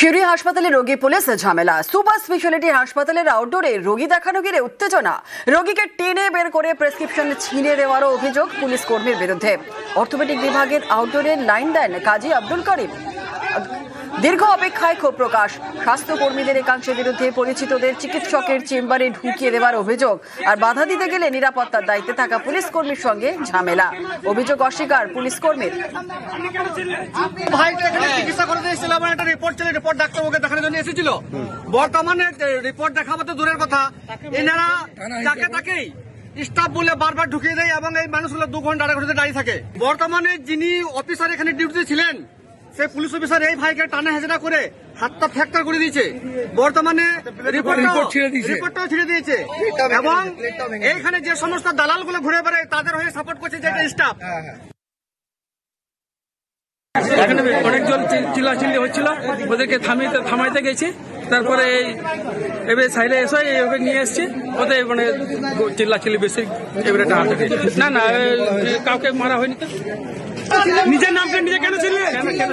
সিউড়ি হাসপাতালে রোগী পুলিশ ঝামেলা। সুপার স্পেশালিটি হাসপাতালের আউটডোরে রোগী দেখানো গিয়ে উত্তেজনা। রোগীকে টেনে বের করে প্রেসক্রিপশন ছিনে দেওয়ারও অভিযোগ পুলিশ কর্মীর বিরুদ্ধে। অর্থোপেডিক বিভাগের আউটডোরে লাইন দেন কাজী আব্দুল করিম। দীর্ঘ অপেক্ষায় ক্ষোভ প্রকাশ। স্বাস্থ্যকর্মীদের একাংশের বিরুদ্ধে পরিচিতদের চিকিৎসকের চেম্বারে ঢুকিয়ে দেওয়ার অভিযোগ। আর বাধা দিতে গেলে নিরাপত্তার দায়িত্বে থাকা পুলিশ কর্মীর সঙ্গে ঝামেলা। অভিযোগ অস্বীকার পুলিশ কর্মীর। চিকিৎসা আমার একটা রিপোর্ট রিপোর্ট দেখানোর জন্য এসেছিল। বর্তমানে রিপোর্ট দেখাবো তো দূরের কথা। এনারা যাকে তাকেই স্টাফ বলে বারবার ঢুকিয়ে দেয় এবং এই মানুষগুলো দু ঘণ্টা আড়াই ঘণ্টা দাঁড়িয়ে থাকে। বর্তমানে যিনি অফিসার এখানে ডিউটিতে ছিলেন সেই পুলিশ অফিসার এই ভাইকে টানা হেজরা করে হাতটা ফ্র্যাকচার করে দিয়েছে। বর্তমানে রিপোর্টটাও রিপোর্টটাও দিয়েছে। এবং এইখানে যে সমস্ত দালালগুলো ঘুরে বেড়ায় তাদের হয়ে সাপোর্ট করছে যেটা স্টাফ এখানে অনেকজন চিল্লা চিল্লাচিল্লি হচ্ছিল। ওদেরকে থামাইতে থামাইতে গেছি। তারপরে এই এবে সাইডে এসে এভাবে নিয়ে এসছি ওতে মানে চিল্লা চিল্লি বেশি এবারে টাকা। না না কাউকে মারা হয়নি তো নিজের নামটা নিজে কেন ছিলেন কেন কেন?